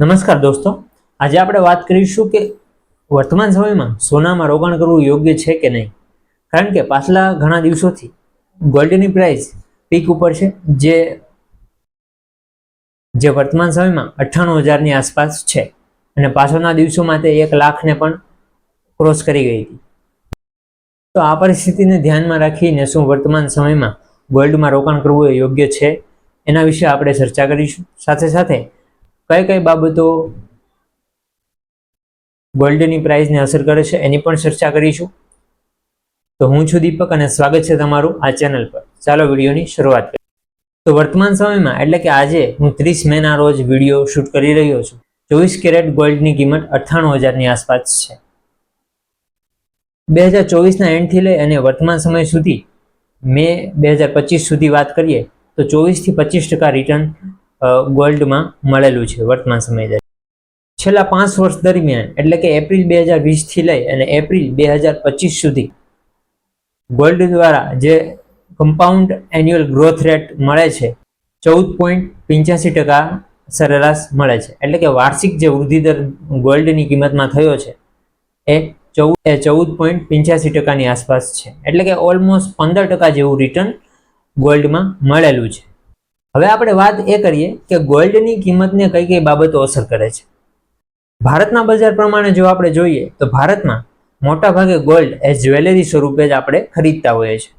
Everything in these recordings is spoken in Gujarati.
નમસ્કાર દોસ્તો. આજે આપણે વાત કરીશું કે વર્તમાન સમયમાં સોનામાં રોકાણ કરવું યોગ્ય છે કે નહીં? કારણ કે પાછલા ઘણા દિવસોથી ગોલ્ડની પ્રાઇસ પીક ઉપર છે, જે જે વર્તમાન સમયમાં અઠ્ઠાણું હજારની આસપાસ છે. અને પાછળના દિવસોમાં તે એક લાખને પણ ક્રોસ કરી ગઈ હતી. તો આ પરિસ્થિતિને ધ્યાનમાં રાખીને શું વર્તમાન સમયમાં ગોલ્ડમાં રોકાણ કરવું એ યોગ્ય છે? એના વિશે આપણે ચર્ચા કરીશું. સાથે સાથે કઈ કઈ બાબતો ગોલ્ડની પ્રાઇસને અસર કરે છે એની પણ ચર્ચા કરીશું. તો હું છું દીપક અને સ્વાગત છે તમારું આ ચેનલ પર. ચાલો વિડીયોની શરૂઆત કરીએ. તો વર્તમાન સમયમાં એટલે કે આજે હું ત્રીસ મેના રોજ વીડિયો શૂટ કરી રહ્યો છું. ચોવીસ કેરેટ ગોલ્ડની કિંમત અઠ્ઠાણું હજારની આસપાસ છે. બે હજાર ચોવીસના એન્ડથી લઈ અને વર્તમાન સમય સુધી, મે બે હજાર પચીસ સુધી વાત કરીએ, તો ચોવીસથી પચીસ ટકા રિટર્ન ગોલ્ડમાં મળેલું છે વર્તમાન સમય દરમિયાન. છેલ્લા પાંચ વર્ષ દરમિયાન, એટલે કે એપ્રિલ બે હજાર વીસથી લઈ અને એપ્રિલ બે હજાર પચીસ સુધી, ગોલ્ડ દ્વારા જે કમ્પાઉન્ડ એન્યુઅલ ગ્રોથ રેટ મળે છે, ચૌદ પોઈન્ટ પંચ્યાસી ટકા સરેરાશ મળે છે. એટલે કે વાર્ષિક જે વૃદ્ધિ દર ગોલ્ડની કિંમતમાં થયો છે, એ ચૌદ એ ચૌદ પોઈન્ટ પંચ્યાસી ટકાની આસપાસ છે. એટલે કે ઓલમોસ્ટ પંદર ટકા જેવું રિટર્ન ગોલ્ડમાં મળેલું છે. હવે આપણે વાત એ કરીએ કે ગોલ્ડની કિંમતને કઈ કઈ બાબતો અસર કરે છે. ભારતના બજાર પ્રમાણે જો આપણે જોઈએ તો ભારતમાં મોટા ભાગે ગોલ્ડ એ જ્વેલરી સ્વરૂપે જ આપણે ખરીદતા હોઈએ છીએ.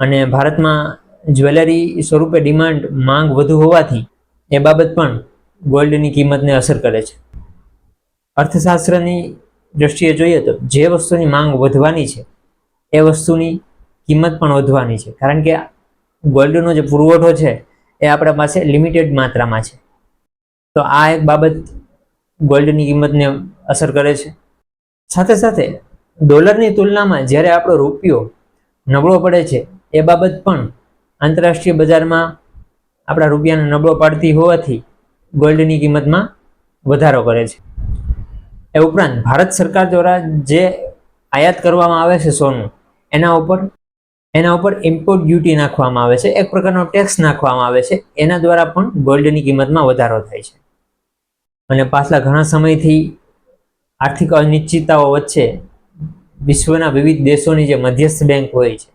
અને ભારતમાં જ્વેલરી સ્વરૂપે ડિમાન્ડ માંગ વધુ હોવાથી એ બાબત પણ ગોલ્ડની કિંમતને અસર કરે છે. અર્થશાસ્ત્રની દ્રષ્ટિએ જોઈએ તો જે વસ્તુની માંગ વધવાની છે, એ વસ્તુની કિંમત પણ વધવાની છે. કારણ કે ગોલ્ડનો જે પુરવઠો છે એ આપણા પાસે લિમિટેડ માત્રામાં છે. તો આ એક બાબત ગોલ્ડની કિંમતને અસર કરે છે. સાથે સાથે ડોલરની તુલનામાં જ્યારે આપણો રૂપિયો નબળો પડે છે, એ બાબત પણ આંતરરાષ્ટ્રીય બજારમાં આપણા રૂપિયાને નબળો પાડતી હોવાથી ગોલ્ડની કિંમતમાં વધારો કરે છે. એ ઉપરાંત ભારત સરકાર દ્વારા જે આયાત કરવામાં આવે છે સોનું, એના ઉપર એના ઉપર ઇમ્પોર્ટ ડ્યુટી નાખવામાં આવે છે, એક પ્રકારનો ટેક્સ નાખવામાં આવે છે, એના દ્વારા પણ ગોલ્ડની કિંમતમાં વધારો થાય છે. અને પાછલા ઘણા સમયથી આર્થિક અનિશ્ચિતતાઓ વચ્ચે વિશ્વના વિવિધ દેશોની જે મધ્યસ્થ બેંક હોય છે,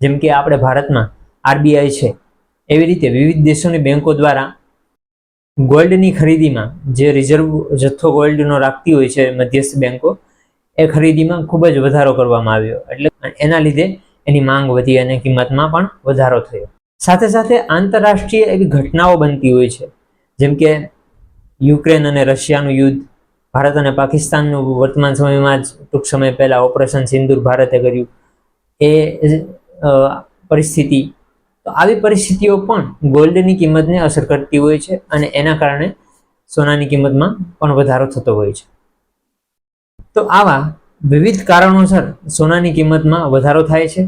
જેમ કે આપણે ભારતમાં આરબીઆઈ છે, એવી રીતે વિવિધ દેશોની બેંકો દ્વારા ગોલ્ડની ખરીદીમાં જે રિઝર્વ જથ્થો ગોલ્ડનો રાખતી હોય છે મધ્યસ્થ બેંકો, એ ખરીદીમાં ખૂબ જ વધારો કરવામાં આવ્યો. એટલે એના લીધે એની માંગ વધી અને કિંમતમાં પણ વધારો થયો. સાથે સાથે આંતરરાષ્ટ્રીય એવી ઘટનાઓ બનતી હોય છે, જેમ કે યુક્રેન અને રશિયાનું યુદ્ધ, ભારત અને પાકિસ્તાનનું વર્તમાન સમયમાં જ ટૂંક સમય પહેલા ઓપરેશન સિંદૂર ભારતે કર્યું. એ પરિસ્થિતિ. તો આવી પરિસ્થિતિઓ પણ ગોલ્ડની કિંમતને અસર કરતી હોય છે અને એના કારણે સોનાની કિંમતમાં પણ વધારો થતો હોય છે. તો આવા વિવિધ કારણોસર સોનાની કિંમતમાં વધારો થાય છે.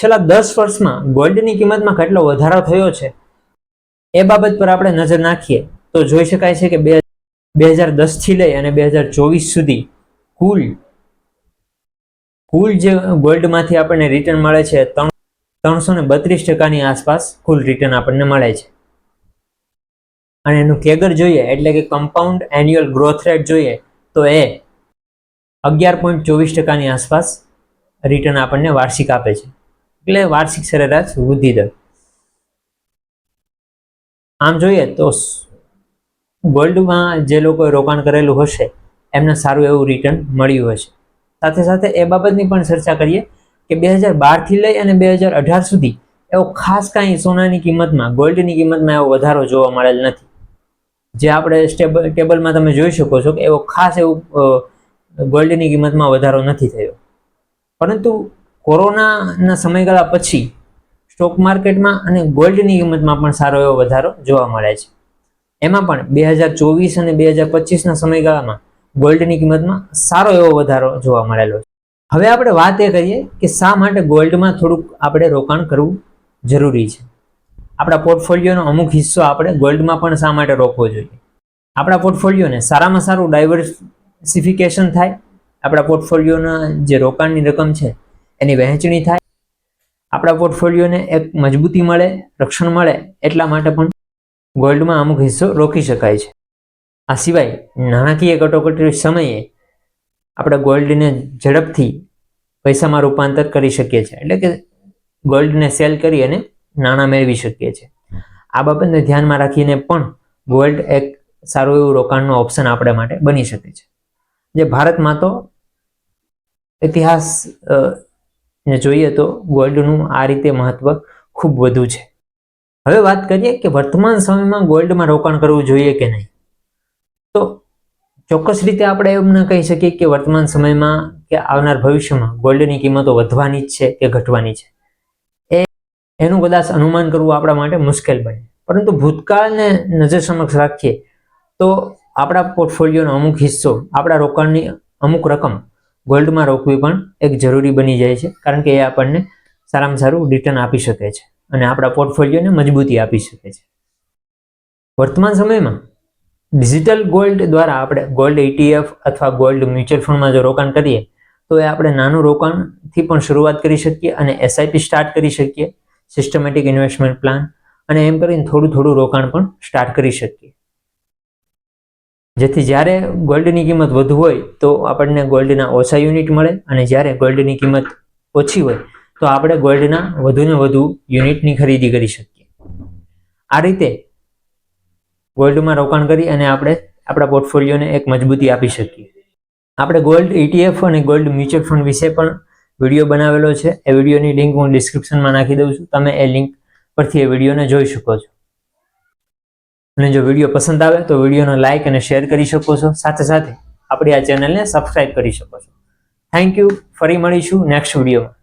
છેલ્લા દસ વર્ષમાં ગોલ્ડની કિંમતમાં કેટલો વધારો થયો છે, એ બાબત પર આપણે નજર નાખીએ તો જોઈ શકાય છે કે બે બે હજાર દસથી લઈ અને બે હજાર ચોવીસ સુધી કુલ કુલ જે ગોલ્ડમાંથી આપણને રિટર્ન મળે છે ત્રણ, ત્રણસો ને બત્રીસ ટકાની આસપાસ કુલ રિટર્ન આપણને મળે છે. અને એનું કેગર જોઈએ એટલે કે કમ્પાઉન્ડ એન્યુઅલ ગ્રોથ રેટ જોઈએ તો એ અગિયાર પોઈન્ટ ચોવીસ ટકાની આસપાસ રિટર્ન આપણને વાર્ષિક આપે છે. એટલે વાર્ષિક સરેરાશ વૃદ્ધિ દર. આમ જોઈએ તો ગોલ્ડમાં જે લોકોએ રોકાણ કરેલું હશે, એમને સારું એવું રિટર્ન મળ્યું હશે. સાથે સાથે એ બાબતની પણ ચર્ચા કરીએ કે બે હજાર બારથી લઈ અને બે હજાર અઢાર સુધી એવો ખાસ કાંઈ સોનાની કિંમતમાં, ગોલ્ડની કિંમતમાં એવો વધારો જોવા મળેલ નથી. જે આપણે સ્ટેબલ ટેબલમાં તમે જોઈ શકો છો કે એવો ખાસ એવું ગોલ્ડની કિંમતમાં વધારો નથી થયો. પરંતુ કોરોનાના સમયગાળા પછી સ્ટોક માર્કેટમાં અને ગોલ્ડની કિંમતમાં પણ સારો એવો વધારો જોવા મળે છે. એમાં પણ બે હજાર ચોવીસ અને બે હજાર પચીસના સમયગાળામાં ગોલ્ડની કિંમતમાં સારો એવો વધારો જોવા મળેલો છે. હવે આપણે વાત એ કરીએ કે શા માટે ગોલ્ડમાં થોડુંક આપણે રોકાણ કરવું જરૂરી છે. આપણા પોર્ટફોલિયોનો અમુક હિસ્સો આપણે ગોલ્ડમાં પણ શા માટે રોકવો જોઈએ? આપણા પોર્ટફોલિયોને સારામાં સારું ડાયવર્સિફિકેશન થાય. આપણા પોર્ટફોલિયોના જે રોકાણની રકમ છે એની વહેંચણી થાય. આપણા પોર્ટફોલિયોને એક મજબૂતી મળે, રક્ષણ મળે, એટલા માટે પણ ગોલ્ડમાં અમુક હિસ્સો રોકી શકાય છે. આ સિવાય નાણાકીય કટોકટી સમયે આપણે ગોલ્ડને ઝડપથી પૈસામાં રૂપાંતર કરી શકીએ છીએ. એટલે કે ગોલ્ડને સેલ કરી અને નાણાં મેળવી શકીએ છીએ. આ બાબતને ધ્યાનમાં રાખીને પણ ગોલ્ડ એક સારું એવું રોકાણનો ઓપ્શન આપણા માટે બની શકે છે. જે ભારતમાં તો ઇતિહાસ ને જોઈએ તો ગોલ્ડનું આ રીતે મહત્વ ખૂબ વધુ છે. હવે વાત કરીએ કે વર્તમાન સમયમાં ગોલ્ડમાં રોકાણ કરવું જોઈએ કે નહીં? તો ચોક્કસ રીતે આપણે એમ ન કહી શકીએ કે વર્તમાન સમયમાં કે આવનાર ભવિષ્યમાં ગોલ્ડની કિંમતો વધવાની જ છે કે ઘટવાની છે. એ એનું કદાચ અનુમાન કરવું આપણા માટે મુશ્કેલ બને. પરંતુ ભૂતકાળને નજર સમક્ષ રાખીએ તો આપણા પોર્ટફોલિયોનો અમુક હિસ્સો, આપણા રોકાણની અમુક રકમ ગોલ્ડમાં રોકવી પણ એક જરૂરી બની જાય છે, કારણ કે એ આપણને સારામાં સારું રિટર્ન આપી શકે છે અને આપણા પોર્ટફોલિયોને મજબૂતી આપી શકે છે. વર્તમાન સમયમાં ડિજિટલ ગોલ્ડ દ્વારા આપણે ગોલ્ડ ETF અથવા ગોલ્ડ મ્યુચ્યુઅલ ફંડમાં જો રોકાણ કરીએ, તો એ આપણે નાનું રોકાણથી પણ શરૂઆત કરી શકીએ અને એસઆઈપી સ્ટાર્ટ કરી શકીએ સિસ્ટમેટિક ઇન્વેસ્ટમેન્ટ પ્લાન અને એમ કરીને થોડું થોડું રોકાણ પણ સ્ટાર્ટ કરી શકીએ. જેથી જ્યારે ગોલ્ડની કિંમત વધુ હોય તો આપણને ગોલ્ડના ઓછા યુનિટ મળે અને જ્યારે ગોલ્ડની કિંમત ઓછી હોય તો આપણે ગોલ્ડના વધુને વધુ યુનિટની ખરીદી કરી શકીએ. આ રીતે ગોલ્ડમાં રોકાણ કરી અને આપણે આપણા પોર્ટફોલિયોને એક મજબૂતી આપી શકીએ. આપણે ગોલ્ડ ETF અને ગોલ્ડ મ્યુચ્યુઅલ ફંડ વિશે પણ વીડિયો બનાવેલો છે. એ વિડીયોની લિંક હું ડિસ્ક્રિપ્શનમાં નાખી દઉં છું. તમે એ લિંક પરથી એ વિડીયોને જોઈ શકો છો. અને જો વીડિયો પસંદ આવે તો વિડીયોને લાઇક અને શેર કરી શકો છો. સાથે સાથે આપણી આ ચેનલને સબસ્ક્રાઇબ કરી શકો છો. થેન્ક યુ ફરી મળીશું નેક્સ્ટ વિડીયોમાં